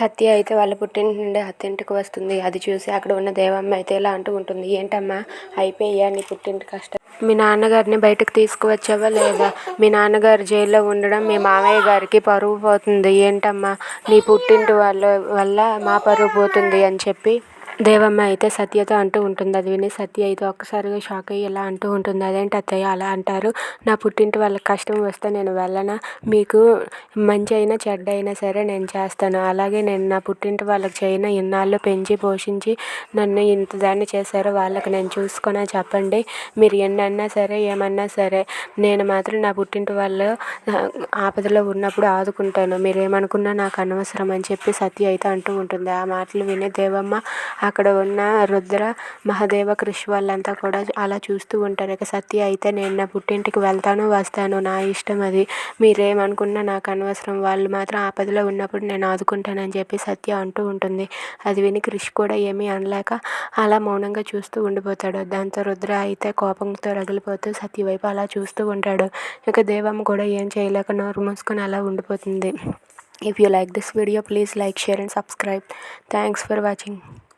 సత్య అయితే వాళ్ళ పుట్టింటి నుండి అత్తింటికి వస్తుంది. అది చూసి అక్కడ ఉన్న దేవమ్మ అయితే ఇలా అంటూ ఉంటుంది. ఏంటమ్మా అయిపోయా నీ పుట్టింటి కష్టం? మీ నాన్నగారిని బయటకు తీసుకువచ్చావా లేదా? మీ నాన్నగారు జైల్లో ఉండడం మీ మామయ్య గారికి పరువు పోతుంది. ఏంటమ్మా నీ పుట్టింటి వాళ్ళ వల్ల మా పరువు పోతుంది అని చెప్పి దేవమ్మ అయితే సత్యతో అంటూ ఉంటుంది. అది విని సత్య అయితే ఒక్కసారిగా షాక్ అయ్యి ఇలా అంటూ ఉంటుంది. అదేంటి అత్తయ్య అలా అంటారు? నా పుట్టింటి వాళ్ళకి కష్టం వస్తే నేను వెళ్ళనా? మీకు మంచి అయినా చెడ్డ అయినా సరే నేను చేస్తాను. అలాగే నేను నా పుట్టింటి వాళ్ళకి చేయన. ఇన్నాళ్ళు పెంచి పోషించి నన్ను ఇంత దాన్ని చేశారో వాళ్ళకి నేను చూసుకునే చెప్పండి. మీరు ఎన్నన్నా సరే ఏమన్నా సరే నేను మాత్రం నా పుట్టింటి వాళ్ళు ఆపదలో ఉన్నప్పుడు ఆదుకుంటాను. మీరు ఏమనుకున్నా నాకు అనవసరం అని చెప్పి సత్య అయితే అంటూ ఉంటుంది. ఆ మాటలు విని దేవమ్మ అక్కడ ఉన్న రుద్ర మహాదేవ క్రిష్ వాళ్ళంతా కూడా అలా చూస్తూ ఉంటారు. ఇక సత్య అయితే నేను నా పుట్టింటికి వెళ్తాను వస్తాను నా ఇష్టం అది. మీరేమనుకున్నా నాకు అనవసరం. వాళ్ళు మాత్రం ఆపదలో ఉన్నప్పుడు నేను ఆదుకుంటానని చెప్పి సత్య అంటూ ఉంటుంది. అది విని క్రిష్ కూడా ఏమీ అనలేక అలా మౌనంగా చూస్తూ ఉండిపోతాడు. దాంతో రుద్ర అయితే కోపంతో రగిలిపోతూ సత్య వైపు అలా చూస్తూ ఉంటాడు. ఇక దేవమ్మ కూడా ఏం చేయలేక నోరు మూసుకొని అలా ఉండిపోతుంది. If you like this video please like share and subscribe thanks for watching